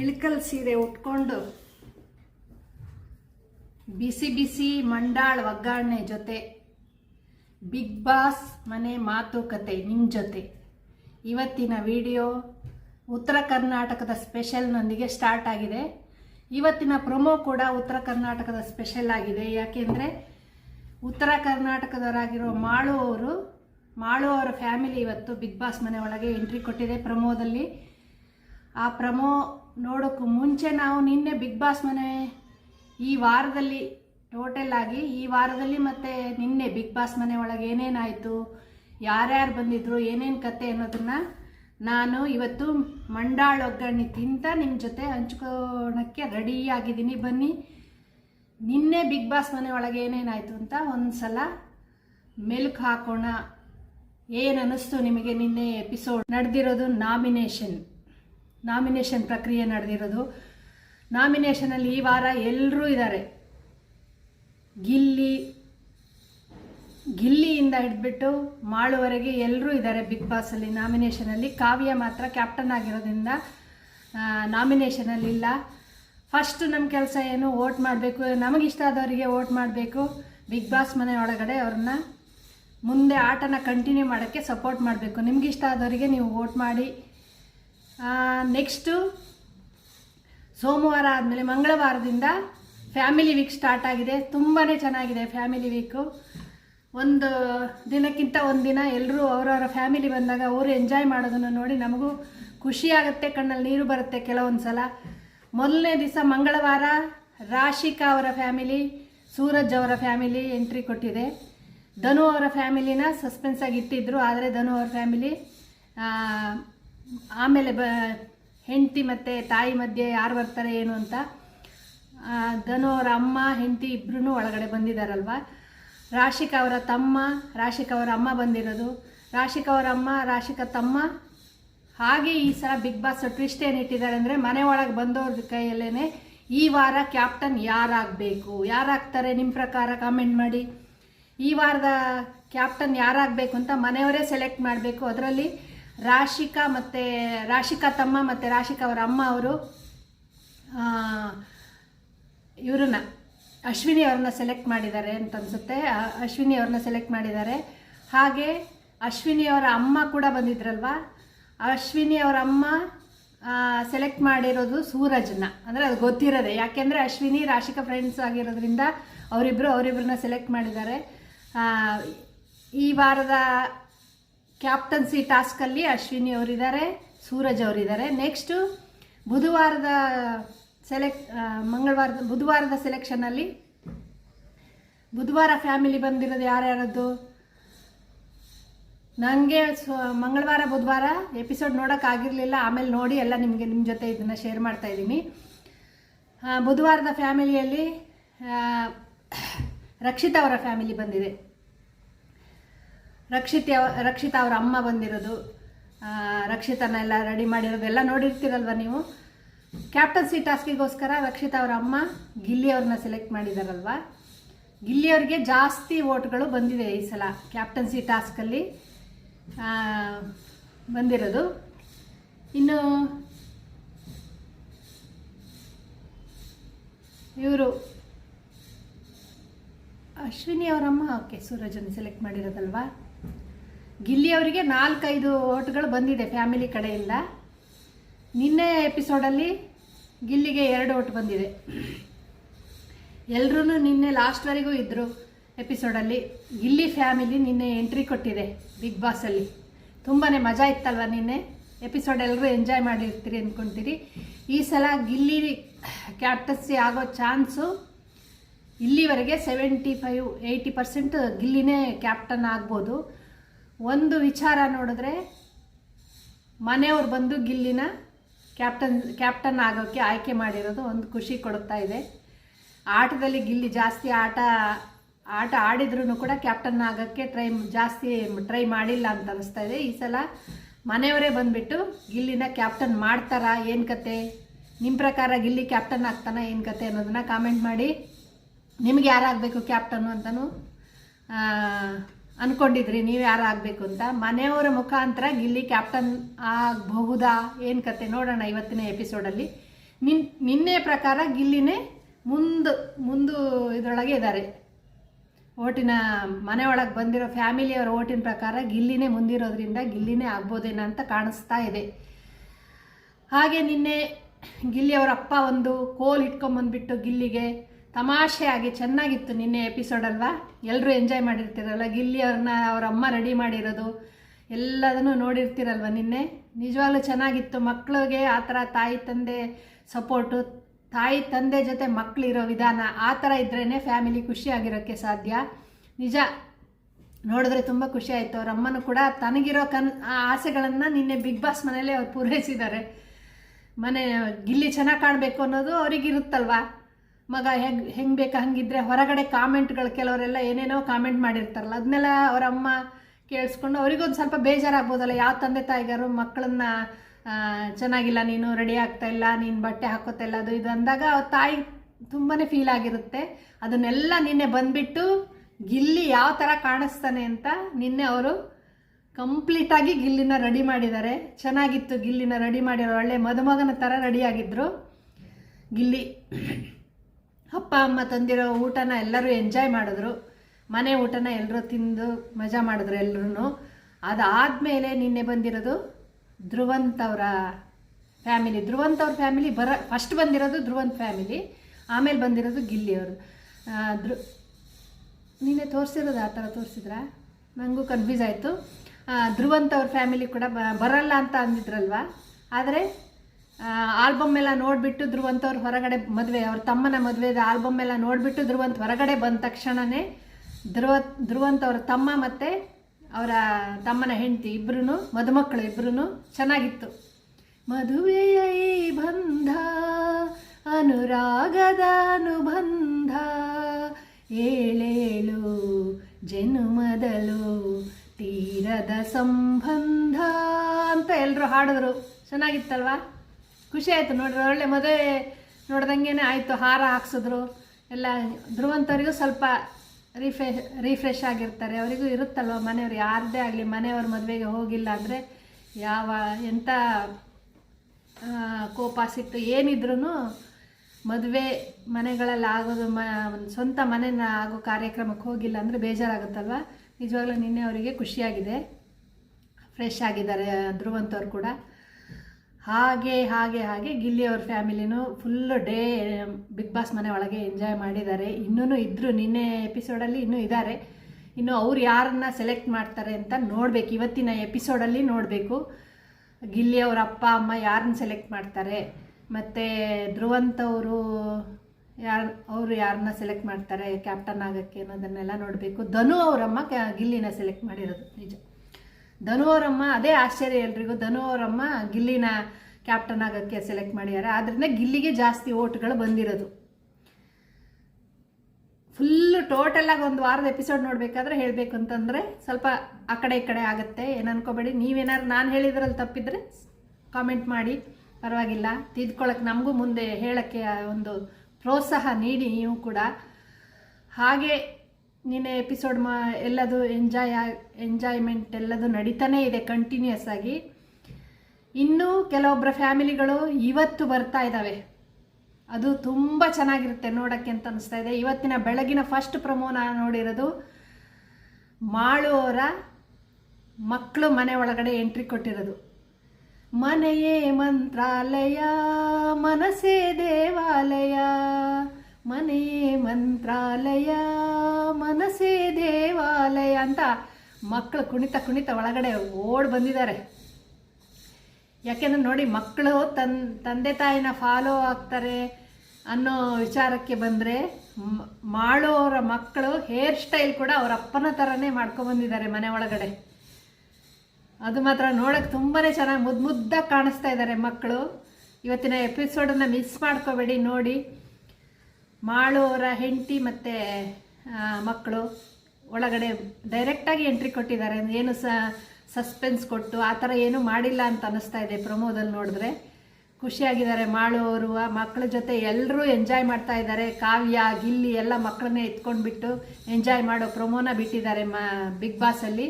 ಇಳ್ಕಲ್ ಸೀರೆ ಉಟ್ಕೊಂಡು ಬಿಸಿ ಬಿಸಿ ಮಂಡಾಳ್ ಒಗ್ಗರಣೆ ಜೊತೆ ಬಿಗ್ ಬಾಸ್ ಮನೆ ಮಾತುಕತೆ ನಿಮ್ಮ ಜೊತೆ. ಇವತ್ತಿನ ವಿಡಿಯೋ ಉತ್ತರ ಕರ್ನಾಟಕದ ಸ್ಪೆಷಲ್ನೊಂದಿಗೆ ಸ್ಟಾರ್ಟ್ ಆಗಿದೆ. ಇವತ್ತಿನ ಪ್ರೊಮೋ ಕೂಡ ಉತ್ತರ ಕರ್ನಾಟಕದ ಸ್ಪೆಷಲ್ ಆಗಿದೆ. ಯಾಕೆಂದರೆ ಉತ್ತರ ಕರ್ನಾಟಕದವರಾಗಿರೋ ಮಾಳು ಅವರು, ಮಾಳು ಅವರ ಫ್ಯಾಮಿಲಿ ಇವತ್ತು ಬಿಗ್ ಬಾಸ್ ಮನೆ ಒಳಗೆ ಎಂಟ್ರಿ ಕೊಟ್ಟಿದೆ ಪ್ರಮೋದಲ್ಲಿ ಆ ಪ್ರಮೋ ನೋಡೋಕ್ಕೂ ಮುಂಚೆ ನಾವು ನಿನ್ನೆ ಬಿಗ್ ಬಾಸ್ ಮನೆ ಈ ವಾರದಲ್ಲಿ ಟೋಟಲ್ ಆಗಿ, ಈ ವಾರದಲ್ಲಿ ಮತ್ತೆ ನಿನ್ನೆ ಬಿಗ್ ಬಾಸ್ ಮನೆ ಒಳಗೆ ಏನೇನಾಯಿತು, ಯಾರ್ಯಾರು ಬಂದಿದ್ರು, ಏನೇನು ಕತೆ ಅನ್ನೋದನ್ನ ನಾನು ಇವತ್ತು ಮಂಡಾಳ ಒಗ್ಗರಣೆ ತಿಂತ ನಿಮ್ಮ ಜೊತೆ ಹಂಚ್ಕೋಣಕ್ಕೆ ರೆಡಿ ಆಗಿದ್ದೀನಿ. ಬನ್ನಿ, ನಿನ್ನೆ ಬಿಗ್ ಬಾಸ್ ಮನೆ ಒಳಗೆ ಏನೇನಾಯಿತು ಅಂತ ಒಂದು ಸಲ ಮೆಲುಕು ಹಾಕೋಣ. ಏನು ಅನ್ನಿಸ್ತು ನಿಮಗೆ ನಿನ್ನೆ ಎಪಿಸೋಡ್ ನಡೆದಿರೋದು ನಾಮಿನೇಷನ್ ನಾಮಿನೇಷನ್ ಪ್ರಕ್ರಿಯೆ ನಡೆದಿರೋದು. ನಾಮಿನೇಷನಲ್ಲಿ ಈ ವಾರ ಎಲ್ಲರೂ ಇದ್ದಾರೆ. ಗಿಲ್ಲಿ, ಗಿಲ್ಲಿಯಿಂದ ಹಿಡಿದ್ಬಿಟ್ಟು ಮಾಳುವರೆಗೆ ಎಲ್ಲರೂ ಇದ್ದಾರೆ ಬಿಗ್ ಬಾಸಲ್ಲಿ ನಾಮಿನೇಷನಲ್ಲಿ. ಕಾವ್ಯ ಮಾತ್ರ ಕ್ಯಾಪ್ಟನ್ ಆಗಿರೋದ್ರಿಂದ ನಾಮಿನೇಷನಲ್ಲಿ ಇಲ್ಲ ಫಸ್ಟ್ ನಮ್ಮ ಕೆಲಸ ಏನು? ಓಟ್ ಮಾಡಬೇಕು. ನಮಗಿಷ್ಟ ಆದವರಿಗೆ ಓಟ್ ಮಾಡಬೇಕು. ಬಿಗ್ ಬಾಸ್ ಮನೆ ಒಳಗಡೆ ಅವ್ರನ್ನ ಮುಂದೆ ಆಟನ ಕಂಟಿನ್ಯೂ ಮಾಡೋಕ್ಕೆ ಸಪೋರ್ಟ್ ಮಾಡಬೇಕು. ನಿಮಗಿಷ್ಟ ಆದವರಿಗೆ ನೀವು ಓಟ್ ಮಾಡಿ. ನೆಕ್ಸ್ಟು ಸೋಮವಾರ ಆದಮೇಲೆ ಮಂಗಳವಾರದಿಂದ ಫ್ಯಾಮಿಲಿ ವೀಕ್ ಸ್ಟಾರ್ಟ್ ಆಗಿದೆ. ತುಂಬಾ ಚೆನ್ನಾಗಿದೆ ಫ್ಯಾಮಿಲಿ ವೀಕು ಒಂದು ದಿನಕ್ಕಿಂತ ಒಂದು ದಿನ ಎಲ್ಲರೂ ಅವರವರ ಫ್ಯಾಮಿಲಿ ಬಂದಾಗ ಅವರು ಎಂಜಾಯ್ ಮಾಡೋದನ್ನು ನೋಡಿ ನಮಗೂ ಖುಷಿ ಆಗುತ್ತೆ, ಕಣ್ಣಲ್ಲಿ ನೀರು ಬರುತ್ತೆ ಕೆಲವೊಂದು ಸಲ ಮೊದಲನೇ ದಿವಸ ಮಂಗಳವಾರ ರಾಶಿಕಾ ಅವರ ಫ್ಯಾಮಿಲಿ ಸೂರಜ್ ಅವರ ಫ್ಯಾಮಿಲಿ ಎಂಟ್ರಿ ಕೊಟ್ಟಿದೆ. ಧನು ಅವರ ಫ್ಯಾಮಿಲಿನ ಸಸ್ಪೆನ್ಸಾಗಿ ಇಟ್ಟಿದ್ದರು ಆದರೆ ಧನು ಅವರ ಫ್ಯಾಮಿಲಿ ಆಮೇಲೆ ಬ, ಹೆಂಡತಿ ಮತ್ತು ತಾಯಿ ಮಧ್ಯೆ ಯಾರು ಬರ್ತಾರೆ ಏನು ಅಂತ ಧನು ಅವರ ಅಮ್ಮ, ಹೆಂಡತಿ ಇಬ್ಬರೂ ಒಳಗಡೆ ಬಂದಿದ್ದಾರಲ್ವ ರಾಶಿಕ ಅವರ ತಮ್ಮ, ರಾಶಿಕ ಅವರ ಅಮ್ಮ ಬಂದಿರೋದು. ರಾಶಿಕ ಅವರ ಅಮ್ಮ, ರಾಶಿಕ ತಮ್ಮ, ಹಾಗೆ ಈ ಸಲ ಬಿಗ್ ಬಾಸ್ ಟ್ವಿಸ್ಟ್ ಏನು ಇಟ್ಟಿದ್ದಾರೆ ಅಂದರೆ ಮನೆ ಒಳಗೆ ಬಂದವ್ರ ಕೈಯಲ್ಲೇ ಈ ವಾರ ಕ್ಯಾಪ್ಟನ್ ಯಾರಾಗಬೇಕು? ಯಾರಾಗ್ತಾರೆ? ನಿಮ್ಮ ಪ್ರಕಾರ ಕಾಮೆಂಟ್ ಮಾಡಿ. ಈ ವಾರದ ಕ್ಯಾಪ್ಟನ್ ಯಾರಾಗಬೇಕು ಅಂತ ಮನೆಯವರೇ ಸೆಲೆಕ್ಟ್ ಮಾಡಬೇಕು. ಅದರಲ್ಲಿ ರಾಶಿಕಾ ಮತ್ತು ರಾಶಿಕಾ ತಮ್ಮ ಮತ್ತು ರಾಶಿಕಾ ಅವರ ಅಮ್ಮ ಅವರು ಇವ್ರನ್ನ, ಅಶ್ವಿನಿ ಅವ್ರನ್ನ ಸೆಲೆಕ್ಟ್ ಮಾಡಿದ್ದಾರೆ ಅಂತ ಅನಿಸುತ್ತೆ. ಅಶ್ವಿನಿ ಅವ್ರನ್ನ ಸೆಲೆಕ್ಟ್ ಮಾಡಿದ್ದಾರೆ. ಹಾಗೆ ಅಶ್ವಿನಿ ಅವರ ಅಮ್ಮ ಕೂಡ ಬಂದಿದ್ರಲ್ವಾ? ಅಶ್ವಿನಿ ಅವರ ಅಮ್ಮ ಸೆಲೆಕ್ಟ್ ಮಾಡಿರೋದು ಸೂರಜ್ನ. ಅಂದರೆ ಅದು ಗೊತ್ತಿರೋದೆ. ಯಾಕೆಂದರೆ ಅಶ್ವಿನಿ ರಾಶಿಕಾ ಫ್ರೆಂಡ್ಸ್ ಆಗಿರೋದ್ರಿಂದ ಅವರಿಬ್ಬರು ಅವರಿಬ್ಬರನ್ನ ಸೆಲೆಕ್ಟ್ ಮಾಡಿದ್ದಾರೆ. ಈ ವಾರದ ಕ್ಯಾಪ್ಟನ್ಸಿ ಟಾಸ್ಕಲ್ಲಿ ಅಶ್ವಿನಿ ಅವರಿದ್ದಾರೆ, ಸೂರಜ್ ಅವರಿದ್ದಾರೆ. ನೆಕ್ಸ್ಟು ಬುಧವಾರದ ಸೆಲೆಕ್ ಮಂಗಳವಾರದ, ಬುಧವಾರದ ಸೆಲೆಕ್ಷನಲ್ಲಿ ಬುಧವಾರ ಫ್ಯಾಮಿಲಿ ಬಂದಿರೋದು ಯಾರ್ಯಾರದ್ದು ನನಗೆ ಮಂಗಳವಾರ, ಬುಧವಾರ ಎಪಿಸೋಡ್ ನೋಡೋಕ್ಕಾಗಿರಲಿಲ್ಲ ಆಮೇಲೆ ನೋಡಿ ಎಲ್ಲ ನಿಮಗೆ ನಿಮ್ಮ ಜೊತೆ ಇದನ್ನು ಶೇರ್ ಮಾಡ್ತಾ ಇದ್ದೀನಿ. ಬುಧವಾರದ ಫ್ಯಾಮಿಲಿಯಲ್ಲಿ ರಕ್ಷಿತಾ ಅವರ ಫ್ಯಾಮಿಲಿ ಬಂದಿದೆ. ರಕ್ಷಿತ ರಕ್ಷಿತಾ ಅವರ ಅಮ್ಮ ಬಂದಿರೋದು. ಆ, ರಕ್ಷಿತನ ಎಲ್ಲ ರೆಡಿ ಮಾಡಿರೋದು. ಎಲ್ಲ ನೋಡಿರ್ತೀರಲ್ವ ನೀವು? ಕ್ಯಾಪ್ಟನ್ಸಿ ಟಾಸ್ಕಿಗೋಸ್ಕರ ರಕ್ಷಿತಾ ಅವರ ಅಮ್ಮ ಗಿಲ್ಲಿ ಅವ್ರನ್ನ ಸೆಲೆಕ್ಟ್ ಮಾಡಿದಾರಲ್ವ? ಗಿಲ್ಲಿ ಅವ್ರಿಗೆ ಜಾಸ್ತಿ ವೋಟ್ಗಳು ಬಂದಿದೆ ಈ ಸಲ ಕ್ಯಾಪ್ಟನ್ಸಿ ಟಾಸ್ಕಲ್ಲಿ ಬಂದಿರೋದು. ಇನ್ನು ಇವರು ಅಶ್ವಿನಿ ಅವರಮ್ಮ ಓಕೆ ಸೂರಜನ್ನು ಸೆಲೆಕ್ಟ್ ಮಾಡಿರೋದಲ್ವಾ? ಗಿಲ್ಲಿ ಅವರಿಗೆ ನಾಲ್ಕೈದು ಓಟ್ಗಳು ಬಂದಿದೆ ಫ್ಯಾಮಿಲಿ ಕಡೆಯಿಂದ. ನಿನ್ನೆ ಎಪಿಸೋಡಲ್ಲಿ ಗಿಲ್ಲಿಗೆ ಎರಡು ಓಟ್ ಬಂದಿದೆ. ಎಲ್ಲರೂ ನಿನ್ನೆ ಲಾಸ್ಟ್ವರೆಗೂ ಇದ್ದರು ಎಪಿಸೋಡಲ್ಲಿ. ಗಿಲ್ಲಿ ಫ್ಯಾಮಿಲಿ ನಿನ್ನೆ ಎಂಟ್ರಿ ಕೊಟ್ಟಿದೆ ಬಿಗ್ ಬಾಸಲ್ಲಿ. ತುಂಬಾ ಮಜಾ ಇತ್ತಲ್ವ ನಿನ್ನೆ? ಎಪಿಸೋಡ್ ಎಲ್ಲರೂ ಎಂಜಾಯ್ ಮಾಡಿರ್ತೀರಿ ಅಂದ್ಕೊಂತೀರಿ ಈ ಸಲ ಗಿಲ್ಲಿ ಕ್ಯಾಪ್ಟನ್ಸಿ ಆಗೋ ಚಾನ್ಸು ಇಲ್ಲಿವರೆಗೆ ಸೆವೆಂಟಿ ಫೈವ್ ಏಯ್ಟಿ ಪರ್ಸೆಂಟ್ ಗಿಲ್ಲಿನೇ ಕ್ಯಾಪ್ಟನ್ ಆಗ್ಬೋದು. ಒಂದು ವಿಚಾರ ನೋಡಿದ್ರೆ ಮನೆಯವ್ರು ಬಂದು ಗಿಲ್ಲಿನ ಕ್ಯಾಪ್ಟನ್ ಕ್ಯಾಪ್ಟನ್ ಆಗೋಕ್ಕೆ ಆಯ್ಕೆ ಮಾಡಿರೋದು ಒಂದು ಖುಷಿ ಕೊಡುತ್ತಾ ಇದೆ. ಆಟದಲ್ಲಿ ಗಿಲ್ಲಿ ಜಾಸ್ತಿ ಆಟ ಆಟ ಆಡಿದ್ರೂ ಕೂಡ ಕ್ಯಾಪ್ಟನ್ ಆಗೋಕ್ಕೆ ಟ್ರೈ, ಜಾಸ್ತಿ ಟ್ರೈ ಮಾಡಿಲ್ಲ ಅಂತ ಅನಿಸ್ತಾ ಇದೆ. ಈ ಸಲ ಮನೆಯವರೇ ಬಂದುಬಿಟ್ಟು ಗಿಲ್ಲಿನ ಕ್ಯಾಪ್ಟನ್ ಮಾಡ್ತಾರಾ, ಏನು ಕತೆ? ನಿಮ್ಮ ಪ್ರಕಾರ ಗಿಲ್ಲಿ ಕ್ಯಾಪ್ಟನ್ ಆಗ್ತಾನ, ಏನು ಕತೆ ಅನ್ನೋದನ್ನ ಕಾಮೆಂಟ್ ಮಾಡಿ. ನಿಮ್ಗೆ ಯಾರಾಗಬೇಕು ಕ್ಯಾಪ್ಟನ್ನು ಅಂತಲೂ ಅಂದ್ಕೊಂಡಿದ್ರಿ ನೀವು ಯಾರು ಆಗಬೇಕು ಅಂತ. ಮನೆಯವರ ಮುಖಾಂತರ ಗಿಲ್ಲಿ ಕ್ಯಾಪ್ಟನ್ ಆಗಬಹುದಾ? ಏನು ಕತೆ? ನೋಡೋಣ ಇವತ್ತಿನ ಎಪಿಸೋಡಲ್ಲಿ. ನಿನ್, ನಿನ್ನೆ ಪ್ರಕಾರ ಗಿಲ್ಲಿನೇ ಮುಂದೆ, ಮುಂದು ಇದರೊಳಗೆ ಇದ್ದಾರೆ ಓಟಿನ ಮನೆ ಒಳಗೆ ಬಂದಿರೋ ಫ್ಯಾಮಿಲಿಯವರ ಓಟಿನ ಪ್ರಕಾರ ಗಿಲ್ಲಿನೇ ಮುಂದಿರೋದ್ರಿಂದ ಗಿಲ್ಲಿನೇ ಆಗ್ಬೋದೇನೋ ಅಂತ ಕಾಣಿಸ್ತಾ ಇದೆ. ಹಾಗೆ ನಿನ್ನೆ ಗಿಲ್ಲಿಯವರ ಅಪ್ಪ ಒಂದು ಕೋಲ್ ಇಟ್ಕೊಂಬಂದ್ಬಿಟ್ಟು ಗಿಲ್ಲಿಗೆ ತಮಾಷೆಯಾಗಿ ಚೆನ್ನಾಗಿತ್ತು ನಿನ್ನೆ ಎಪಿಸೋಡ್ ಅಲ್ವಾ? ಎಲ್ಲರೂ ಎಂಜಾಯ್ ಮಾಡಿರ್ತೀರಲ್ಲ ಗಿಲ್ಲಿ ಅವ್ರನ್ನ ಅವ್ರ ಅಮ್ಮ ರೆಡಿ ಮಾಡಿರೋದು, ಎಲ್ಲದನ್ನು ನೋಡಿರ್ತೀರಲ್ವ ನಿನ್ನೆ? ನಿಜವಾಗ್ಲೂ ಚೆನ್ನಾಗಿತ್ತು. ಮಕ್ಕಳಿಗೆ ಆ ಥರ ತಾಯಿ ತಂದೆ ಸಪೋರ್ಟು ತಾಯಿ ತಂದೆ ಜೊತೆ ಮಕ್ಕಳಿರೋ ವಿಧಾನ ಆ ಥರ ಇದ್ರೇ ಫ್ಯಾಮಿಲಿ ಖುಷಿಯಾಗಿರೋಕ್ಕೆ ಸಾಧ್ಯ. ನಿಜ, ನೋಡಿದ್ರೆ ತುಂಬ ಖುಷಿ ಆಯಿತು ಅವ್ರ ಅಮ್ಮನೂ ಕೂಡ ತನಗಿರೋ ಕನ್, ಆ ಆಸೆಗಳನ್ನು ನಿನ್ನೆ ಬಿಗ್ ಬಾಸ್ ಮನೇಲಿ ಅವ್ರು ಪೂರೈಸಿದ್ದಾರೆ. ಮನೆ, ಗಿಲ್ಲಿ ಚೆನ್ನಾಗಿ ಕಾಣಬೇಕು ಅನ್ನೋದು ಅವ್ರಿಗಿರುತ್ತಲ್ವಾ? ಮಗ ಹೆಂಗ್, ಹೆಂಗೆ ಬೇಕಾ ಹಂಗಿದ್ರೆ ಹೊರಗಡೆ ಕಾಮೆಂಟ್ಗಳು ಕೆಲವರೆಲ್ಲ ಏನೇನೋ ಕಾಮೆಂಟ್ ಮಾಡಿರ್ತಾರಲ್ಲ, ಅದನ್ನೆಲ್ಲ ಅವರ ಅಮ್ಮ ಕೇಳಿಸ್ಕೊಂಡು ಅವರಿಗೊಂದು ಸ್ವಲ್ಪ ಬೇಜಾರಾಗ್ಬೋದಲ್ಲ, ಯಾವ ತಂದೆ ತಾಯಿಗಾರು ಮಕ್ಕಳನ್ನ ಚೆನ್ನಾಗಿಲ್ಲ, ನೀನು ರೆಡಿ ಆಗ್ತಾ ಇಲ್ಲ, ನೀನು ಬಟ್ಟೆ ಹಾಕೋತಾ ಇಲ್ಲ, ಅದು ಇದು ಅಂದಾಗ ತಾಯಿ ತುಂಬಾ ಫೀಲ್ ಆಗಿರುತ್ತೆ. ಅದನ್ನೆಲ್ಲ ನಿನ್ನೆ ಬಂದ್ಬಿಟ್ಟು ಗಿಲ್ಲಿ ಯಾವ ಥರ ಕಾಣಿಸ್ತಾನೆ ಅಂತ ನಿನ್ನೆ ಅವರು ಕಂಪ್ಲೀಟಾಗಿ ಗಿಲ್ಲಿನ ರೆಡಿ ಮಾಡಿದ್ದಾರೆ. ಚೆನ್ನಾಗಿತ್ತು ಗಿಲ್ಲಿನ ರೆಡಿ ಮಾಡಿರೋ ಒಳ್ಳೆ ಮದುಮಗನ ಥರ ರೆಡಿಯಾಗಿದ್ದರು ಗಿಲ್ಲಿ ಅಪ್ಪ, ಅಮ್ಮ ತಂದಿರೋ ಊಟನ ಎಲ್ಲರೂ ಎಂಜಾಯ್ ಮಾಡಿದ್ರು. ಮನೆ ಊಟನ ಎಲ್ಲರೂ ತಿಂದು ಮಜಾ ಮಾಡಿದ್ರು ಎಲ್ಲರೂ ಅದಾದಮೇಲೆ ನಿನ್ನೆ ಬಂದಿರೋದು ಧ್ರುವಂತ್ ಅವರ ಫ್ಯಾಮಿಲಿ ಧ್ರುವಂತ್ ಅವ್ರ ಫ್ಯಾಮಿಲಿ ಬರ ಫಸ್ಟ್ ಬಂದಿರೋದು ಧ್ರುವಂತ್ ಫ್ಯಾಮಿಲಿ ಆಮೇಲೆ ಬಂದಿರೋದು ಗಿಲ್ಲಿಯವರು ಧ್ರು, ನಿನ್ನೆ ತೋರಿಸಿರೋದು ಆ ಥರ ತೋರಿಸಿದ್ರಾ? ನನಗೂ ಕನ್ಫ್ಯೂಸ್ ಆಯಿತು. ಧ್ರುವಂತ್ ಅವ್ರ ಫ್ಯಾಮಿಲಿ ಕೂಡ ಬರಲ್ಲ ಅಂತ ಅಂದಿದ್ರಲ್ವಾ? ಆದರೆ ಆಲ್ಬಮ್ ಎಲ್ಲ ನೋಡಿಬಿಟ್ಟು ಧ್ರುವಂತ್ ಅವ್ರ ಹೊರಗಡೆ ಮದುವೆ, ಅವ್ರ ತಮ್ಮನ ಮದುವೆದ ಆಲ್ಬಮ್ ಎಲ್ಲ ನೋಡಿಬಿಟ್ಟು ಧ್ರುವಂತ ಹೊರಗಡೆ ಬಂದ ತಕ್ಷಣವೇ ಧ್ರುವ ಧ್ರುವಂತ್ ತಮ್ಮ ಮತ್ತು ಅವರ ತಮ್ಮನ ಹೆಂಡತಿ ಇಬ್ಬರೂ ಮದುಮಕ್ಕಳು ಇಬ್ಬರೂ ಚೆನ್ನಾಗಿತ್ತು. ಮದುವೆಯ ಬಂಧ, ಅನುರಾಗದ ಅನುಬಂಧ, ಏಳೇಳು ಜನುಮದಲು ತೀರದ ಸಂಬಂಧ ಅಂತ ಎಲ್ಲರೂ ಹಾಡಿದ್ರು. ಚೆನ್ನಾಗಿತ್ತಲ್ವಾ? ಖುಷಿ ಆಯಿತು ನೋಡ್ರಿ, ಒಳ್ಳೆ ಮದುವೆ ನೋಡ್ದಂಗೆ ಆಯಿತು, ಹಾರ ಹಾಕ್ಸಿದ್ರು. ಎಲ್ಲ ಧ್ರುವಂತವರಿಗೂ ಸ್ವಲ್ಪ ರಿಫ್ರೆಶ್ ರೀಫ್ರೆಶ್ ಆಗಿರ್ತಾರೆ. ಅವರಿಗೂ ಇರುತ್ತಲ್ವ ಮನೆಯವ್ರು? ಯಾರದೇ ಆಗಲಿ ಮನೆಯವ್ರ ಮದುವೆಗೆ ಹೋಗಿಲ್ಲ ಅಂದರೆ ಯಾವ ಎಂಥ ಕೋಪ ಸಿಟ್ಟು ಏನಿದ್ರೂ ಮದುವೆ ಮನೆಗಳಲ್ಲಿ ಆಗೋದು, ಮ ಸ್ವಂತ ಮನೆನ ಆಗೋ ಕಾರ್ಯಕ್ರಮಕ್ಕೆ ಹೋಗಿಲ್ಲ ಅಂದರೆ ಬೇಜಾರಾಗುತ್ತಲ್ವ? ನಿಜವಾಗ್ಲೂ ನಿನ್ನೆ ಅವರಿಗೆ ಖುಷಿಯಾಗಿದೆ. ಫ್ರೆಶ್ ಆಗಿದ್ದಾರೆ, ಧ್ರುವಂತವ್ರು ಕೂಡ. ಹಾಗೆ ಹಾಗೆ ಹಾಗೆ ಗಿಲ್ಲಿ ಅವ್ರ ಫ್ಯಾಮಿಲಿನೂ ಫುಲ್ಲು ಡೇ ಬಿಗ್ ಬಾಸ್ ಮನೆ ಒಳಗೆ ಎಂಜಾಯ್ ಮಾಡಿದ್ದಾರೆ. ಇನ್ನೂ ಇದ್ದರು ನಿನ್ನೆ ಎಪಿಸೋಡಲ್ಲಿ ಇನ್ನೂ ಇದ್ದಾರೆ ಇನ್ನು ಅವ್ರು ಯಾರನ್ನ ಸೆಲೆಕ್ಟ್ ಮಾಡ್ತಾರೆ ಅಂತ ನೋಡಬೇಕು. ಇವತ್ತಿನ ಎಪಿಸೋಡಲ್ಲಿ ನೋಡಬೇಕು. ಗಿಲ್ಲಿ ಅವ್ರ ಅಪ್ಪ, ಅಮ್ಮ ಯಾರನ್ನ ಸೆಲೆಕ್ಟ್ ಮಾಡ್ತಾರೆ? ಮತ್ತು ಧ್ರುವಂತ್ ಅವರು ಯಾರು, ಅವರು ಯಾರನ್ನ ಸೆಲೆಕ್ಟ್ ಮಾಡ್ತಾರೆ? ಕ್ಯಾಪ್ಟನ್ ಆಗೋಕ್ಕೆ ಅನ್ನೋದನ್ನೆಲ್ಲ ನೋಡಬೇಕು. ಧನು ಅವರಮ್ಮ ಕ್ಯಾ ಗಿಲ್ಲಿನ ಸೆಲೆಕ್ಟ್ ಮಾಡಿರೋದು. ನಿಜ. ಧನು ಅವರಮ್ಮ ಅದೇ ಆಶ್ಚರ್ಯ ಎಲ್ರಿಗೂ. ಧನೋರಮ್ಮ ಗಿಲ್ಲಿನ ಕ್ಯಾಪ್ಟನ್ ಆಗೋಕ್ಕೆ ಸೆಲೆಕ್ಟ್ ಮಾಡಿದ್ದಾರೆ. ಆದ್ರಿಂದ ಗಿಲ್ಲಿಗೆ ಜಾಸ್ತಿ ಓಟ್ಗಳು ಬಂದಿರೋದು. ಫುಲ್ಲು ಟೋಟಲಾಗಿ ಒಂದು ವಾರದ ಎಪಿಸೋಡ್ ನೋಡಬೇಕಾದ್ರೆ ಹೇಳಬೇಕು ಅಂತಂದರೆ ಸ್ವಲ್ಪ ಆ ಕಡೆ ಈ ಕಡೆ ಆಗುತ್ತೆ. ಏನು ಅನ್ಕೋಬೇಡಿ. ನೀವೇನಾದ್ರು ನಾನು ಹೇಳಿದ್ರಲ್ಲಿ ತಪ್ಪಿದ್ರೆ ಕಾಮೆಂಟ್ ಮಾಡಿ. ಪರವಾಗಿಲ್ಲ. ತಿದ್ಕೊಳ್ಳೋಕೆ ನಮಗೂ ಮುಂದೆ ಹೇಳೋಕ್ಕೆ ಒಂದು ಪ್ರೋತ್ಸಾಹ ನೀಡಿ ನೀವು ಕೂಡ. ಹಾಗೆ ನಿನ್ನೆ ಎಪಿಸೋಡ್ ಮಾ ಎಲ್ಲದು ಎಂಜಾಯ್ ಎಂಜಾಯ್ಮೆಂಟ್ ಎಲ್ಲದು ನಡೀತಾನೇ ಇದೆ ಕಂಟಿನ್ಯೂಸ್ ಆಗಿ. ಇನ್ನೂ ಕೆಲವೊಬ್ಬರ ಫ್ಯಾಮಿಲಿಗಳು ಇವತ್ತು ಬರ್ತಾ ಇದ್ದಾವೆ ಅದು ತುಂಬ ಚೆನ್ನಾಗಿರುತ್ತೆ ನೋಡೋಕ್ಕೆ ಅಂತ ಅನಿಸ್ತಾ ಇದೆ. ಇವತ್ತಿನ ಬೆಳಗಿನ ಫಸ್ಟ್ ಪ್ರಮೋ ನಾನು ನೋಡಿರೋದು ಮಾಳು ಅವರ ಮಕ್ಕಳು ಮನೆ ಒಳಗಡೆ ಎಂಟ್ರಿ ಕೊಟ್ಟಿರೋದು. ಮನೆಯೇ ಮಂತ್ರಾಲಯ, ಮನಸ್ಸೇ ದೇವಾಲಯ. ಮನೆಯೇ ಮಂತ್ರಾಲಯ, ಮನಸ್ಸೇ ದೇವಾಲಯ ಅಂತ ಮಕ್ಕಳು ಕುಣಿತ ಕುಣಿತ ಒಳಗಡೆ ಓಡ್ ಬಂದಿದ್ದಾರೆ. ಯಾಕೆಂದ್ರೆ ನೋಡಿ ಮಕ್ಕಳು ತನ್, ತಂದೆ ತಾಯಿನ ಫಾಲೋ ಆಗ್ತಾರೆ ಅನ್ನೋ ವಿಚಾರಕ್ಕೆ ಬಂದರೆ ಮಾಡೋರ ಮಕ್ಕಳು ಹೇರ್ ಸ್ಟೈಲ್ ಕೂಡ ಅವ್ರ ಅಪ್ಪನ ಥರನೇ ಮಾಡ್ಕೊಂಬಂದಿದ್ದಾರೆ ಮನೆ ಒಳಗಡೆ. ಅದು ಮಾತ್ರ ನೋಡೋಕೆ ತುಂಬಾ ಚೆನ್ನಾಗಿ ಮುದ್ದ ಮುದ್ದಾಗಿ ಕಾಣಿಸ್ತಾ ಇದ್ದಾರೆ ಮಕ್ಕಳು ಇವತ್ತಿನ ಎಪಿಸೋಡನ್ನು ಮಿಸ್ ಮಾಡ್ಕೋಬೇಡಿ ನೋಡಿ. ಮಾಳು ಅವರ ಹೆಂಡತಿ ಮತ್ತು ಮಕ್ಕಳು ಒಳಗಡೆ ಡೈರೆಕ್ಟಾಗಿ ಎಂಟ್ರಿ ಕೊಟ್ಟಿದ್ದಾರೆ. ಏನು ಸ ಸಸ್ಪೆನ್ಸ್ ಕೊಟ್ಟು ಆ ಥರ ಏನೂ ಮಾಡಿಲ್ಲ ಅಂತ ಅನ್ನಿಸ್ತಾ ಇದೆ ಪ್ರಮೋದಲ್ಲಿ ನೋಡಿದ್ರೆ. ಖುಷಿಯಾಗಿದ್ದಾರೆ ಮಾಳೋರು ಆ ಮಕ್ಕಳ ಜೊತೆ ಎಲ್ಲರೂ ಎಂಜಾಯ್ ಮಾಡ್ತಾ ಇದ್ದಾರೆ. ಕಾವ್ಯ, ಗಿಲ್ಲಿ ಎಲ್ಲ ಮಕ್ಕಳನ್ನೇ ಎತ್ಕೊಂಡ್ಬಿಟ್ಟು ಎಂಜಾಯ್ ಮಾಡೋ ಪ್ರೊಮೋನ ಬಿಟ್ಟಿದ್ದಾರೆ ಮ ಬಿಗ್ ಬಾಸಲ್ಲಿ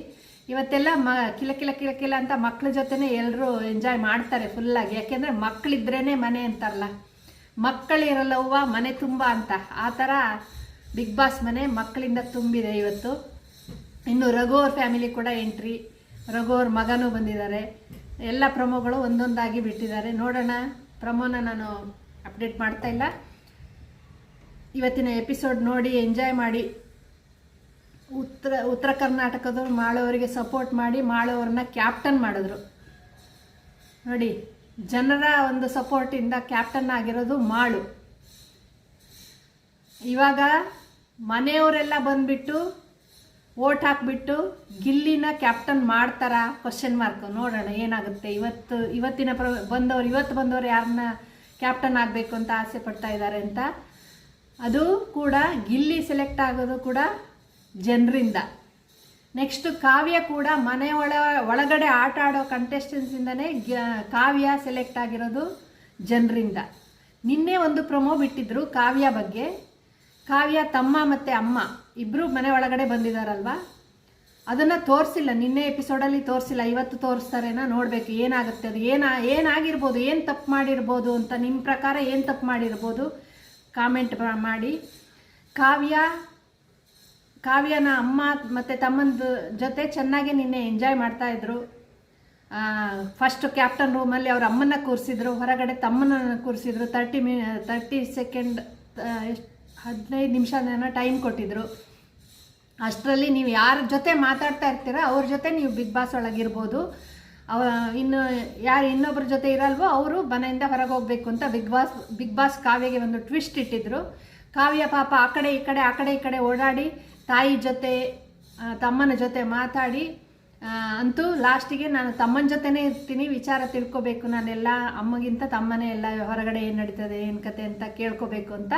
ಇವತ್ತೆಲ್ಲ ಮ, ಕಿಲ ಕಿಲ ಕಿಲ ಕಿಲ ಅಂತ ಮಕ್ಕಳ ಜೊತೆನೇ ಎಲ್ಲರೂ ಎಂಜಾಯ್ ಮಾಡ್ತಾರೆ ಫುಲ್ಲಾಗಿ ಯಾಕೆಂದರೆ ಮಕ್ಕಳಿದ್ರೇ ಮನೆ ಅಂತಾರಲ್ಲ. ಮಕ್ಕಳಿರಲ್ಲವ್ವ, ಮನೆ ತುಂಬ ಅಂತ. ಆ ಥರ ಬಿಗ್ ಬಾಸ್ ಮನೆ ಮಕ್ಕಳಿಂದ ತುಂಬಿದೆ ಇವತ್ತು. ಇನ್ನು ರಘು ಫ್ಯಾಮಿಲಿ ಕೂಡ ಎಂಟ್ರಿ ರಘು ಅವ್ರ ಮಗನೂ ಬಂದಿದ್ದಾರೆ. ಎಲ್ಲ ಪ್ರಮೋಗಳು ಒಂದೊಂದಾಗಿ ಬಿಟ್ಟಿದ್ದಾರೆ. ನೋಡೋಣ, ಪ್ರಮೋನ ನಾನು ಅಪ್ಡೇಟ್ ಮಾಡ್ತಾ ಇಲ್ಲ. ಇವತ್ತಿನ ಎಪಿಸೋಡ್ ನೋಡಿ ಎಂಜಾಯ್ ಮಾಡಿ. ಉತ್ತರ ಉತ್ತರ ಕರ್ನಾಟಕದವ್ರು ಮಾಳವರಿಗೆ ಸಪೋರ್ಟ್ ಮಾಡಿ, ಮಾಳೋವ್ರನ್ನ ಕ್ಯಾಪ್ಟನ್ ಮಾಡಿದ್ರು. ನೋಡಿ. ಜನರ ಒಂದು ಸಪೋರ್ಟಿಂದ ಕ್ಯಾಪ್ಟನ್ ಆಗಿರೋದು ಮಾಳು. ಇವಾಗ ಮನೆಯವರೆಲ್ಲ ಬಂದ್ಬಿಟ್ಟು ಓಟ್ ಹಾಕ್ಬಿಟ್ಟು ಗಿಲ್ಲಿನ ಕ್ಯಾಪ್ಟನ್ ಮಾಡ್ತಾರಾ? ಕ್ವಶನ್ ಮಾರ್ಕ್ ನೋಡೋಣ, ಏನಾಗುತ್ತೆ? ಇವತ್ತು, ಇವತ್ತಿನ ಪ್ರ, ಬಂದವರು, ಇವತ್ತು ಬಂದವರು ಯಾರನ್ನ ಕ್ಯಾಪ್ಟನ್ ಆಗಬೇಕು ಅಂತ ಆಸೆ ಪಡ್ತಾ ಇದ್ದಾರೆ ಅಂತ. ಅದು ಕೂಡ ಗಿಲ್ಲಿ ಸೆಲೆಕ್ಟ್ ಆಗೋದು ಕೂಡ ಜನರಿಂದ. ನೆಕ್ಸ್ಟ್ ಕಾವ್ಯ ಕೂಡ ಮನೆ ಒಳ, ಒಳಗಡೆ ಆಟ ಆಡೋ ಕಂಟೆಸ್ಟೆನ್ಸಿಂದನೇ ಕಾವ್ಯ ಸೆಲೆಕ್ಟ್ ಆಗಿರೋದು ಜನರಿಂದ. ನಿನ್ನೆ ಒಂದು ಪ್ರೊಮೋ ಬಿಟ್ಟಿದ್ರು ಕಾವ್ಯ ಬಗ್ಗೆ. ಕಾವ್ಯ ತಮ್ಮ ಮತ್ತು ಅಮ್ಮ ಇಬ್ಬರು ಮನೆ ಒಳಗಡೆ ಬಂದಿದ್ದಾರಲ್ವಾ ಅದನ್ನು ತೋರಿಸಿಲ್ಲ, ನಿನ್ನೆ ಎಪಿಸೋಡಲ್ಲಿ ತೋರಿಸಿಲ್ಲ, ಇವತ್ತು ತೋರಿಸ್ತಾರೇನೋ ನೋಡಬೇಕು, ಏನಾಗುತ್ತೆ ಅದು, ಏನ, ಏನಾಗಿರ್ಬೋದು, ಏನು ತಪ್ಪು ಮಾಡಿರ್ಬೋದು ಅಂತ ನಿಮ್ಮ ಪ್ರಕಾರ ಏನು ತಪ್ಪು ಮಾಡಿರ್ಬೋದು? ಕಾಮೆಂಟ್ ಮಾಡಿ. ಕಾವ್ಯ ಕಾವ್ಯನ ಅಮ್ಮ ಮತ್ತು ತಮ್ಮಂದು ಜೊತೆ ಚೆನ್ನಾಗಿ ನಿನ್ನೆ ಎಂಜಾಯ್ ಮಾಡ್ತಾ ಇದ್ರು. ಫಸ್ಟ್ ಕ್ಯಾಪ್ಟನ್ ರೂಮಲ್ಲಿ ಅವ್ರ ಅಮ್ಮನ ಕೂರಿಸಿದ್ರು, ಹೊರಗಡೆ ತಮ್ಮನ ಕೂರಿಸಿದ್ರು. ತರ್ಟಿ ಮಿ ತರ್ಟಿ ಸೆಕೆಂಡ್ ಎಷ್ಟು, ಹದಿನೈದು ನಿಮಿಷನ ಟೈಮ್ ಕೊಟ್ಟಿದ್ರು. ಅಷ್ಟರಲ್ಲಿ ನೀವು ಯಾರ ಜೊತೆ ಮಾತಾಡ್ತಾ ಇರ್ತೀರ, ಅವ್ರ ಜೊತೆ ನೀವು ಬಿಗ್ ಬಾಸ್ ಒಳಗಿರ್ಬೋದು. ಅವ, ಇನ್ನು ಯಾರು ಇನ್ನೊಬ್ಬರ ಜೊತೆ ಇರಲ್ವೋ ಅವರು ಮನೆಯಿಂದ ಹೊರಗೆ ಹೋಗಬೇಕು ಅಂತ ಬಿಗ್ ಬಾಸ್ ಬಿಗ್ ಬಾಸ್ ಕಾವ್ಯಗೆ ಒಂದು ಟ್ವಿಸ್ಟ್ ಇಟ್ಟಿದ್ರು. ಕಾವ್ಯ ಪಾಪ ಆ ಕಡೆ ಈ ಕಡೆ, ಆ ಕಡೆ ಈ ಕಡೆ ಓಡಾಡಿ ತಾಯಿ ಜೊತೆ ತಮ್ಮನ ಜೊತೆ ಮಾತಾಡಿ ಅಂತೂ ಲಾಸ್ಟಿಗೆ ನಾನು ತಮ್ಮನ ಜೊತೆನೇ ಇರ್ತೀನಿ, ವಿಚಾರ ತಿಳ್ಕೊಬೇಕು. ನಾನೆಲ್ಲ ಅಮ್ಮಗಿಂತ ತಮ್ಮನೇ ಎಲ್ಲ ಹೊರಗಡೆ ಏನು ನಡೀತದೆ, ಏನು ಕತೆ ಅಂತ ಕೇಳ್ಕೋಬೇಕು ಅಂತ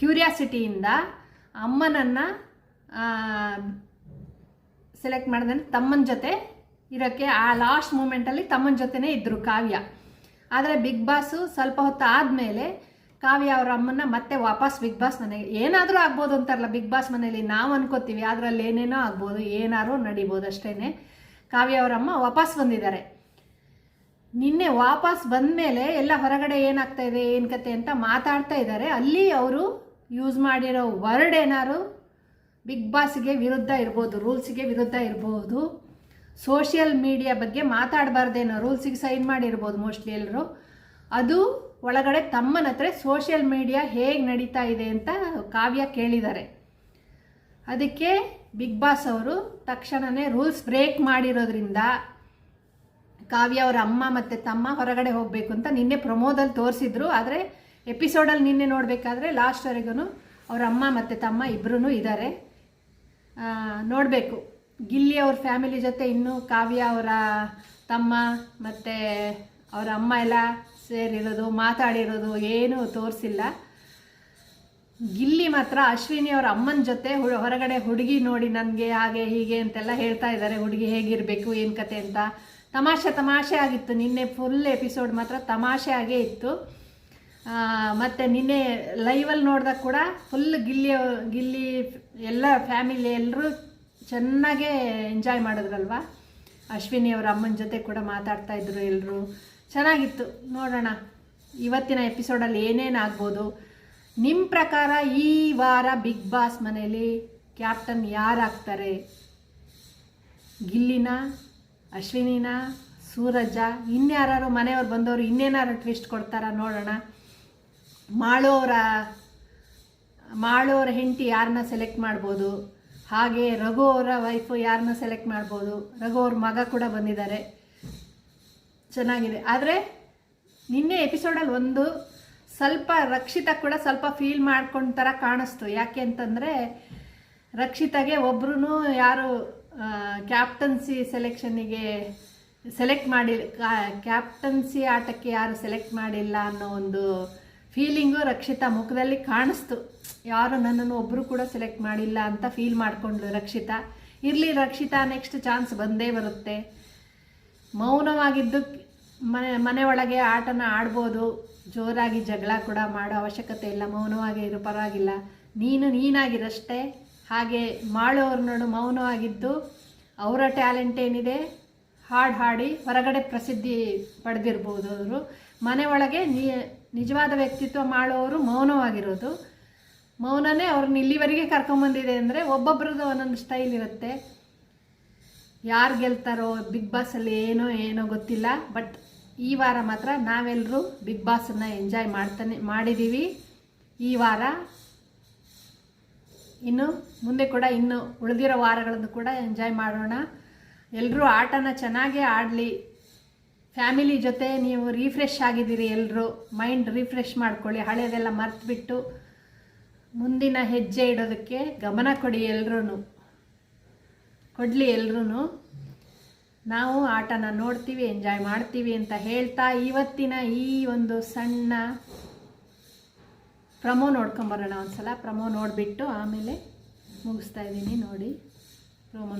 ಕ್ಯೂರಿಯಾಸಿಟಿಯಿಂದ ಅಮ್ಮನನ್ನು ಸೆಲೆಕ್ಟ್ ಮಾಡಿದ್ರೆ ತಮ್ಮನ ಜೊತೆ ಇರೋಕ್ಕೆ ಆ ಲಾಸ್ಟ್ ಮೂಮೆಂಟಲ್ಲಿ ತಮ್ಮನ ಜೊತೆನೇ ಇದ್ದರು ಕಾವ್ಯ. ಆದರೆ ಬಿಗ್ ಬಾಸು ಸ್ವಲ್ಪ ಹೊತ್ತು ಆದಮೇಲೆ ಕಾವ್ಯ ಅವರ ಅಮ್ಮನ್ನ ಮತ್ತೆ ವಾಪಸ್ ಬಿಗ್ ಬಾಸ್ ಮನೆಗೆ ಏನಾದರೂ ಆಗ್ಬೋದು ಅಂತಾರಲ್ಲ, ಬಿಗ್ ಬಾಸ್ ಮನೇಲಿ ನಾವು ಅನ್ಕೋತೀವಿ, ಅದರಲ್ಲಿ ಏನೇನೋ ಆಗ್ಬೋದು, ಏನಾದ್ರು ನಡಿಬೋದು ಅಷ್ಟೇ ಕಾವ್ಯ ಅವರ ಅಮ್ಮ ವಾಪಸ್ ಬಂದಿದ್ದಾರೆ. ನಿನ್ನೆ ವಾಪಸ್ ಬಂದಮೇಲೆ ಎಲ್ಲ ಹೊರಗಡೆ ಏನಾಗ್ತಾ ಇದೆ, ಏನು ಕತೆ ಅಂತ ಮಾತಾಡ್ತಾ ಇದ್ದಾರೆ. ಅಲ್ಲಿ ಅವರು ಯೂಸ್ ಮಾಡಿರೋ ವರ್ಡ್ ಏನಾದ್ರು ಬಿಗ್ ಬಾಸ್ಗೆ ವಿರುದ್ಧ ಇರ್ಬೋದು, ರೂಲ್ಸಿಗೆ ವಿರುದ್ಧ ಇರ್ಬೋದು ಸೋಷಿಯಲ್ ಮೀಡಿಯಾ ಬಗ್ಗೆ ಮಾತಾಡಬಾರ್ದೇನೋ, ರೂಲ್ಸಿಗೆ ಸೈನ್ ಮಾಡಿರ್ಬೋದು ಮೋಸ್ಟ್ಲಿ ಎಲ್ಲರೂ ಅದು ಒಳಗಡೆ ತಮ್ಮನ ಹತ್ರ ಸೋಷಿಯಲ್ ಮೀಡಿಯಾ ಹೇಗೆ ನಡೀತಾ ಇದೆ ಅಂತ ಕಾವ್ಯ ಕೇಳಿದ್ದಾರೆ. ಅದಕ್ಕೆ ಬಿಗ್ ಬಾಸ್ ಅವರು ತಕ್ಷಣವೇ ರೂಲ್ಸ್ ಬ್ರೇಕ್ ಮಾಡಿರೋದ್ರಿಂದ ಕಾವ್ಯ ಅವರ ಅಮ್ಮ ಮತ್ತು ತಮ್ಮ ಹೊರಗಡೆ ಹೋಗಬೇಕು ಅಂತ ನಿನ್ನೆ ಪ್ರಮೋದಲ್ಲಿ ತೋರಿಸಿದ್ರು. ಆದರೆ ಎಪಿಸೋಡಲ್ಲಿ ನಿನ್ನೆ ನೋಡಬೇಕಾದ್ರೆ ಲಾಸ್ಟ್ವರೆಗೂ ಅವರ ಅಮ್ಮ ಮತ್ತು ತಮ್ಮ ಇಬ್ಬರೂ ಇದ್ದಾರೆ ನೋಡಬೇಕು. ಗಿಲ್ಲಿ ಅವ್ರ ಫ್ಯಾಮಿಲಿ ಜೊತೆ ಇನ್ನೂ ಕಾವ್ಯ ಅವರ ತಮ್ಮ ಮತ್ತು ಅವರ ಅಮ್ಮ ಎಲ್ಲ ಸೇರಿರೋದು, ಮಾತಾಡಿರೋದು ಏನೂ ತೋರಿಸಿಲ್ಲ. ಗಿಲ್ಲಿ ಮಾತ್ರ ಅಶ್ವಿನಿ ಅವ್ರ ಅಮ್ಮನ ಜೊತೆ ಹೊರಗಡೆ ಹುಡುಗಿ ನೋಡಿ ನನಗೆ ಹಾಗೆ ಹೀಗೆ ಅಂತೆಲ್ಲ ಹೇಳ್ತಾ ಇದ್ದಾರೆ, ಹುಡುಗಿ ಹೇಗಿರಬೇಕು, ಏನು ಕತೆ ಅಂತ. ತಮಾಷೆ ತಮಾಷೆ ಆಗಿತ್ತು, ನಿನ್ನೆ ಫುಲ್ ಎಪಿಸೋಡ್ ಮಾತ್ರ ತಮಾಷೆ ಆಗೇ ಇತ್ತು. ಮತ್ತು ನಿನ್ನೆ ಲೈವಲ್ಲಿ ನೋಡಿದಾಗ ಕೂಡ ಫುಲ್ ಗಿಲ್ಲಿ ಗಿಲ್ಲಿ ಎಲ್ಲ ಫ್ಯಾಮಿಲಿ ಎಲ್ಲರೂ ಚೆನ್ನಾಗೇ ಎಂಜಾಯ್ ಮಾಡಿದ್ರಲ್ವಾ? ಅಶ್ವಿನಿ ಅವರ ಅಮ್ಮನ ಜೊತೆ ಕೂಡ ಮಾತಾಡ್ತಾ ಇದ್ರು ಎಲ್ಲರೂ ಚೆನ್ನಾಗಿತ್ತು. ನೋಡೋಣ. ಇವತ್ತಿನ ಎಪಿಸೋಡಲ್ಲಿ ಏನೇನಾಗ್ಬೋದು ನಿಮ್ಮ ಪ್ರಕಾರ ಈ ವಾರ ಬಿಗ್ ಬಾಸ್ ಮನೇಲಿ ಕ್ಯಾಪ್ಟನ್ ಯಾರಾಗ್ತಾರೆ? ಗಿಲ್ಲಿನ, ಅಶ್ವಿನಿನ ಸೂರಜ ಇನ್ಯಾರು ಮನೆಯವ್ರು ಬಂದವರು ಇನ್ನೇನಾರು ಟ್ವಿಸ್ಟ್ ಕೊಡ್ತಾರ ನೋಡೋಣ. ಮಾಳೋರ ಮಾಳೋರ ಹೆಂಡತಿ ಯಾರನ್ನ ಸೆಲೆಕ್ಟ್ ಮಾಡ್ಬೋದು? ಹಾಗೆ ರಘು ಅವರ ವೈಫು ಯಾರನ್ನ ಸೆಲೆಕ್ಟ್ ಮಾಡ್ಬೋದು? ರಘು ಅವ್ರ ಮಗ ಕೂಡ ಬಂದಿದ್ದಾರೆ. ಚೆನ್ನಾಗಿದೆ. ಆದರೆ ನಿನ್ನೆ ಎಪಿಸೋಡಲ್ಲಿ ಒಂದು ಸ್ವಲ್ಪ ರಕ್ಷಿತ ಕೂಡ ಸ್ವಲ್ಪ ಫೀಲ್ ಮಾಡ್ಕೊಂಡ ಥರ ಕಾಣಿಸ್ತು. ಯಾಕೆ ಅಂತಂದರೆ ರಕ್ಷಿತಗೆ ಒಬ್ರು ಯಾರು ಕ್ಯಾಪ್ಟನ್ಸಿ ಸೆಲೆಕ್ಷನ್ನಿಗೆ ಸೆಲೆಕ್ಟ್ ಮಾಡಿ ಕ್ಯಾಪ್ಟನ್ಸಿ ಆಟಕ್ಕೆ ಯಾರು ಸೆಲೆಕ್ಟ್ ಮಾಡಿಲ್ಲ ಅನ್ನೋ ಒಂದು ಫೀಲಿಂಗು ರಕ್ಷಿತಾ ಮುಖದಲ್ಲಿ ಕಾಣಿಸ್ತು. ಯಾರು ನನ್ನನ್ನು ಒಬ್ಬರು ಕೂಡ ಸೆಲೆಕ್ಟ್ ಮಾಡಿಲ್ಲ ಅಂತ ಫೀಲ್ ಮಾಡಿಕೊಂಡ್ಳು ರಕ್ಷಿತಾ. ಇರಲಿ ರಕ್ಷಿತಾ ನೆಕ್ಸ್ಟ್ ಚಾನ್ಸ್ ಬಂದೇ ಬರುತ್ತೆ. ಮೌನವಾಗಿದ್ದು ಮನೆ ಮನೆ ಒಳಗೆ ಆಟನ ಆಡ್ಬೋದು. ಜೋರಾಗಿ ಜಗಳ ಕೂಡ ಮಾಡೋ ಅವಶ್ಯಕತೆ ಇಲ್ಲ. ಮೌನವಾಗಿ ಇರೋ, ಪರವಾಗಿಲ್ಲ. ನೀನು ನೀನಾಗಿರಷ್ಟೇ. ಹಾಗೆ ಮಾಡೋರು ನೋಡು ಮೌನವಾಗಿದ್ದು ಅವರ ಟ್ಯಾಲೆಂಟ್ ಏನಿದೆ? ಹಾಡು ಹಾಡಿ ಹೊರಗಡೆ ಪ್ರಸಿದ್ಧಿ ಪಡೆದಿರ್ಬೋದು ಅವರು. ಮನೆ ಒಳಗೆ ನಿಜವಾದ ವ್ಯಕ್ತಿತ್ವ ಮಾಡೋರು ಮೌನವಾಗಿರೋದು. ಮೌನನೇ ಅವ್ರನ್ನ ಇಲ್ಲಿವರೆಗೆ ಕರ್ಕೊಂಬಂದಿದೆ ಅಂದರೆ ಒಬ್ಬೊಬ್ರದ್ದು ಒಂದೊಂದು ಸ್ಟೈಲ್ ಇರುತ್ತೆ. ಯಾರು ಗೆಲ್ತಾರೋ, ಬಿಗ್ ಬಾಸಲ್ಲಿ ಏನೋ ಏನೋ ಗೊತ್ತಿಲ್ಲ. ಬಟ್ ಈ ವಾರ ಮಾತ್ರ ನಾವೆಲ್ಲರೂ ಬಿಗ್ ಬಾಸನ್ನು ಎಂಜಾಯ್ ಮಾಡ್ತಾನೆ ಮಾಡಿದ್ದೀವಿ ಈ ವಾರ ಇನ್ನು ಮುಂದೆ ಕೂಡ ಇನ್ನು ಉಳಿದಿರೋ ವಾರಗಳನ್ನು ಕೂಡ ಎಂಜಾಯ್ ಮಾಡೋಣ. ಎಲ್ಲರೂ ಆಟನ ಚೆನ್ನಾಗೇ ಆಡಲಿ. ಫ್ಯಾಮಿಲಿ ಜೊತೆ ನೀವು ರೀಫ್ರೆಶ್ ಆಗಿದ್ದೀರಿ ಎಲ್ಲರೂ ಮೈಂಡ್ ರಿಫ್ರೆಶ್ ಮಾಡ್ಕೊಳ್ಳಿ. ಹಳೆಯದೆಲ್ಲ ಮರ್ತುಬಿಟ್ಟು ಮುಂದಿನ ಹೆಜ್ಜೆ ಇಡೋದಕ್ಕೆ ಗಮನ ಕೊಡಿ ಎಲ್ಲರೂ ಕೊಡಲಿ ಎಲ್ರೂ ನಾವು ಆಟನ ನೋಡ್ತೀವಿ ಎಂಜಾಯ್ ಮಾಡ್ತೀವಿ ಅಂತ ಹೇಳ್ತಾ ಇವತ್ತಿನ ಈ ಒಂದು ಸಣ್ಣ ಪ್ರಮೋ ನೋಡ್ಕೊಂಬರೋಣ ಒಂದ್ಸಲ. ಪ್ರಮೋ ನೋಡಿಬಿಟ್ಟು ಆಮೇಲೆ ಮುಗಿಸ್ತಾ ಇದ್ದೀನಿ ನೋಡಿ. ಪ್ರಮೋ